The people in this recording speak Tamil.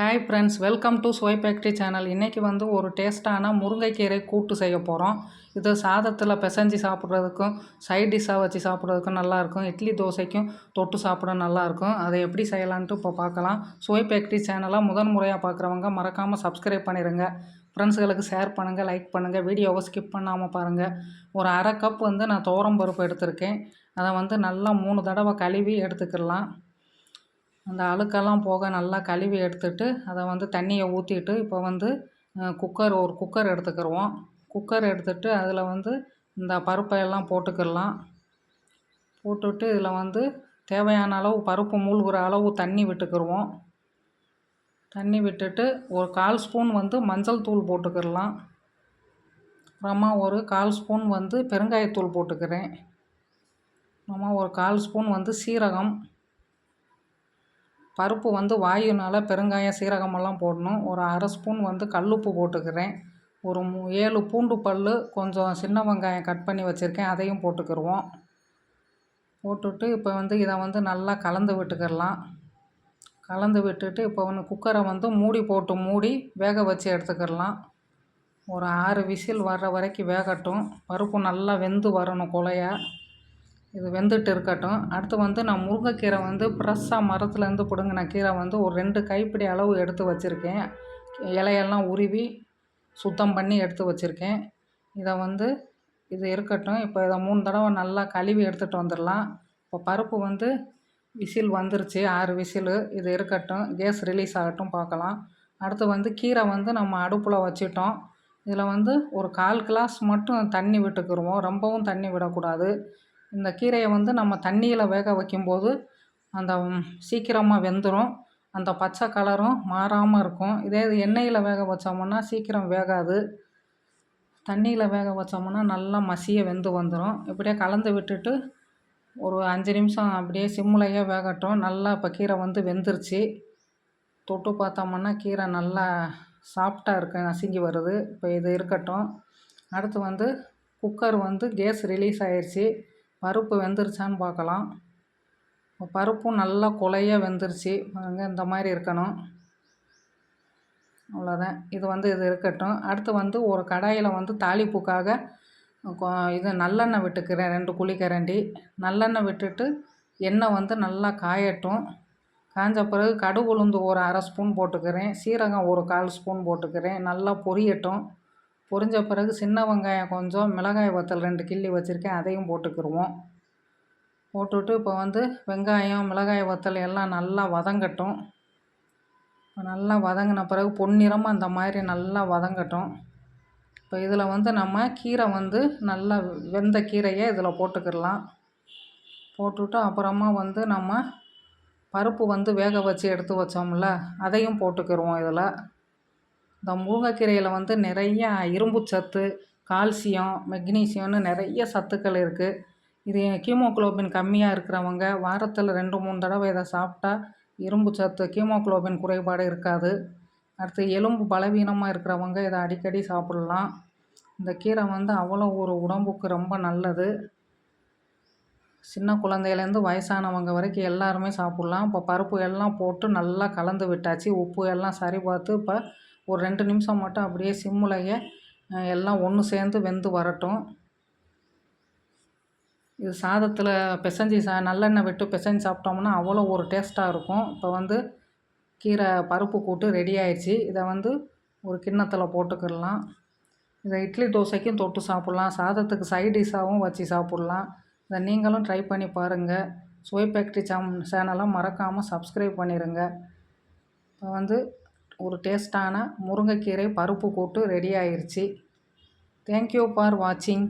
Hi friends welcome to Suvai factory channel இன்றைக்கி வந்து ஒரு டேஸ்ட்டான முருங்கைக்கீரை கூட்டு செய்ய போகிறோம் இது சாதத்தில் பிசைஞ்சு சாப்பிட்றதுக்கும் சைட் டிஷ்ஷாக வச்சு சாப்பிட்றதுக்கும் நல்லாயிருக்கும் இட்லி தோசைக்கும் தொட்டு சாப்பிட நல்லாயிருக்கும் அதை எப்படி செய்யலான்ட்டு இப்போ பார்க்கலாம். சுவை ஃபேக்ட்ரி சேனலாக முதன் முறையாக பார்க்குறவங்க மறக்காமல் சப்ஸ்கிரைப் பண்ணிடுங்க ஃப்ரெண்ட்ஸுகளுக்கு ஷேர் பண்ணுங்கள் லைக் பண்ணுங்கள் வீடியோவை ஸ்கிப் பண்ணாமல் பாருங்கள் ஒரு அரை கப் வந்து நான் துவரம் பருப்பு எடுத்திருக்கேன். அதை வந்து நல்லா மூணு தடவை கழுவி எடுத்துக்கிடலாம். அந்த அழுக்கெல்லாம் போக நல்லா கழுவி எடுத்துட்டு அதை வந்து தண்ணியை ஊற்றிட்டு இப்போ வந்து குக்கர் ஒரு குக்கர் எடுத்துக்கிடுவோம் குக்கர் எடுத்துட்டு அதில் வந்து இந்த பருப்பை எல்லாம் போட்டுக்கிடலாம். போட்டுட்டு இதில் வந்து தேவையான அளவு பருப்பு மூழ்கிற அளவு தண்ணி விட்டுக்கிடுவோம் தண்ணி விட்டுட்டு ஒரு கால் ஸ்பூன் வந்து மஞ்சள் தூள் போட்டுக்கிடலாம். அப்புறமா ஒரு கால் ஸ்பூன் வந்து பெருங்காயத்தூள் போட்டுக்கிறேன். அப்புறமா ஒரு கால் ஸ்பூன் வந்து சீரகம். பருப்பு வந்து வாயுனால் பெருங்காயம் சீரகமெல்லாம் போடணும். ஒரு அரை ஸ்பூன் வந்து கல்லுப்பு போட்டுக்கிறேன். ஒரு மூ ஏழு பூண்டு பல் கொஞ்சம் சின்ன வெங்காயம் கட் பண்ணி வச்சுருக்கேன். அதையும் போட்டுக்கிடுவோம் போட்டுட்டு இப்போ வந்து இதை வந்து நல்லா கலந்து விட்டுக்கிடலாம். கலந்து விட்டுட்டு இப்போ வந்து குக்கரை வந்து மூடி போட்டு மூடி வேக வச்சு எடுத்துக்கிடலாம். ஒரு ஆறு விசில் வர்ற வரைக்கும் வேகட்டும். பருப்பு நல்லா வெந்து வரணும் குலையா. இது வெந்துட்டு இருக்கட்டும். அடுத்து வந்து நான் முருங்கைக்கீரை வந்து ஃப்ரெஷ்ஷாக மரத்துலேருந்து பிடுங்கின கீரை வந்து ஒரு ரெண்டு கைப்பிடி அளவு எடுத்து வச்சுருக்கேன். இலையெல்லாம் உருவி சுத்தம் பண்ணி எடுத்து வச்சுருக்கேன். இதை வந்து இது இருக்கட்டும். இப்போ இதை மூணு தடவை நல்லா கழுவி எடுத்துகிட்டு வந்துடலாம். இப்போ பருப்பு வந்து விசில் வந்துருச்சு. ஆறு விசிலு. இது இருக்கட்டும். கேஸ் ரிலீஸ் ஆகட்டும் பார்க்கலாம். அடுத்து வந்து கீரை வந்து நம்ம அடுப்பில் வச்சிட்டோம். இதில் வந்து ஒரு கால் கிளாஸ் மட்டும் தண்ணி விட்டுக்கிருவோம். ரொம்பவும் தண்ணி விடக்கூடாது. இந்த கீரையை வந்து நம்ம தண்ணியில் வேக வைக்கும்போது அந்த சீக்கிரமாக வெந்துடும் அந்த பச்சை கலரும் மாறாமல் இருக்கும். இதே இது எண்ணெயில் வேக வச்சோம்னா சீக்கிரம் வேகாது. தண்ணியில் வேக வச்சோம்னா நல்லா மசிய வெந்து வந்துடும் இப்படியே கலந்து விட்டுட்டு ஒரு அஞ்சு நிமிஷம் அப்படியே சிம்முலையே வேகட்டும். நல்லா இப்போ கீரை வந்து வெந்துருச்சு. தொட்டு பார்த்தோம்னா கீரை நல்லா சாஃப்டாக இருக்கு நசுங்கி வருது. இப்போ இது இருக்கட்டும். அடுத்து வந்து குக்கர் வந்து கேஸ் ரிலீஸ் ஆயிடுச்சு பருப்பு வெந்துருச்சான்னு பார்க்கலாம். பருப்பும் நல்லா குலைய வெந்துருச்சு. பாருங்கள் இந்த மாதிரி இருக்கணும். அவ்வளோதான் இது வந்து இது இருக்கட்டும். அடுத்து வந்து ஒரு கடாயில் வந்து தாளிப்புக்காக இது நல்லெண்ணெய் விட்டுக்கிறேன் ரெண்டு குழிக்கரண்டி நல்லெண்ணெய் விட்டுட்டு எண்ணெய் வந்து நல்லா காயட்டும். காஞ்ச பிறகு கடுகு உளுந்து ஒரு அரை ஸ்பூன் போட்டுக்கிறேன். சீரகம் ஒரு கால் ஸ்பூன் போட்டுக்கிறேன். நல்லா பொரியட்டும். பொரிஞ்ச பிறகு சின்ன வெங்காயம் கொஞ்சம் மிளகாய் வத்தல் ரெண்டு கிள்ளி வச்சுருக்கேன் அதையும் போட்டுக்கிடுவோம் போட்டுவிட்டு இப்போ வந்து வெங்காயம் மிளகாய் வத்தல் எல்லாம் நல்லா வதங்கட்டும். நல்லா வதங்கின பிறகு பொன்னிறமாக அந்த மாதிரி நல்லா வதங்கட்டும். இப்போ இதில் வந்து நம்ம கீரை வந்து நல்லா வெந்த கீரையை இதில் போட்டுக்கிடலாம். போட்டுவிட்டு அப்புறமா வந்து நம்ம பருப்பு வந்து வேக வச்சு எடுத்து வச்சோம்ல அதையும் போட்டுக்கிடுவோம் இதில். இந்த முருங்கைக்கீரையில் வந்து நிறையா இரும்பு சத்து கால்சியம் மெக்னீசியம்னு நிறைய சத்துக்கள் இருக்குது இது கீமோக்ளோபின் கம்மியாக இருக்கிறவங்க வாரத்தில் ரெண்டு மூணு தடவை இதை சாப்பிட்டா இரும்பு சத்து கீமோக்ளோபின் குறைபாடு இருக்காது. அடுத்து எலும்பு பலவீனமாக இருக்கிறவங்க இதை அடிக்கடி சாப்பிட்லாம். இந்த கீரை வந்து அவ்வளோ ஒரு உடம்புக்கு ரொம்ப நல்லது. சின்ன குழந்தையிலேருந்து வயசானவங்க வரைக்கும் எல்லாருமே சாப்பிட்லாம். இப்போ பருப்பு எல்லாம் போட்டு நல்லா கலந்து விட்டாச்சு. உப்பு எல்லாம் சரி பார்த்து இப்போ ஒரு ரெண்டு நிமிஷம் மட்டும் அப்படியே சிம்முலையே எல்லாம் ஒன்று சேர்ந்து வெந்து வரட்டும். இது சாதத்தில் பிசைஞ்சி சா நல்லெண்ணெய் விட்டு பிசைஞ்சு சாப்பிட்டோம்னா அவ்வளோ ஒரு டேஸ்ட்டாக இருக்கும். இப்போ வந்து கீரை பருப்பு கூட்டு ரெடி ஆயிடுச்சு இதை வந்து ஒரு கிண்ணத்தில் போட்டுக்கிடலாம். இதை இட்லி தோசைக்கும் தொட்டு சாப்பிட்லாம். சாதத்துக்கு சைட் டிஷ்ஷாகவும் வச்சு சாப்பிட்லாம். இதை நீங்களும் ட்ரை பண்ணி பாருங்கள் சுவை ஃபேக்ட்ரி சாம் சேனலை மறக்காமல் சப்ஸ்கிரைப் பண்ணிடுங்க இப்போ வந்து ஒரு டேஸ்ட்டான முருங்கைக்கீரை பருப்பு கூட்டு ரெடி ஆயிடுச்சு தேங்க்யூ ஃபார் வாட்சிங்